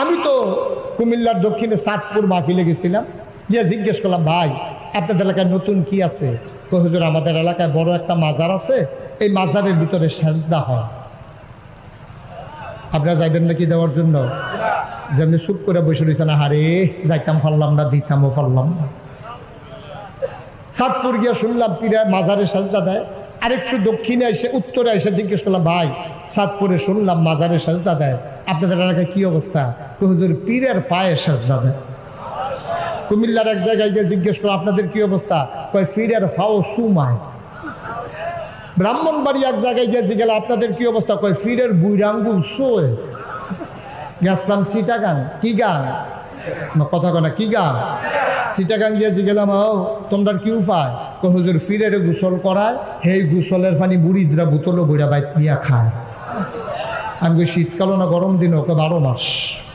আমি তো কুমিল্লার দক্ষিণে সাতপুর মাহফিলে গেছিলাম। গিয়ে জিজ্ঞেস করলাম, ভাই, আপনাদের এলাকায় নতুন কি আছে? তো আমাদের এলাকায় বড় একটা মাজার আছে। এই মাজারের ভিতরে সেজদা হয়। আপনারা যাইবেন নাকি দেওয়ার জন্য? যেমনি চুপ করে বসে রয়েছে না হারে যাইতাম পারলাম না দিতামও পারলাম না। সাতপুর গিয়ে শুনলাম, পীরা মাজারে সাজদা দেয়। আরেকটু দক্ষিণে এসে, উত্তরে এসে জিজ্ঞেস করলাম, ভাই, সাতপুরে শুনলাম মাজারে সাজদা দেয়। আপনাদের এলাকায় কি অবস্থা? হুজুর পীরের পায়ে সাজদা দেয় কুমিল্লার এক জায়গায় গিয়ে জিজ্ঞেস করো, আপনাদের কি অবস্থা? কয় ফিরের ফাও সুমায়। ব্রাহ্মণবাড়ি এক জায়গায় গিয়ে জিজ্ঞেস আপনাদের কি অবস্থা? কয় ফিরের বুইরাঙ্গুল সোয়ে। গেছিলাম সিটাগাং। কি গান? কথা কনা কি গান? সিটাগাং গিয়ে জিগেলাম ও তোমরা কি উপায়? কই হুজুর ফিরের গোসল করায় সেই গোসলের পানি বুড়িদরা বোতলও বুড়া বাইক নিয়ে খায়। আমি শীতকাল শীতকালও না গরম দিন ওকে বারো মাস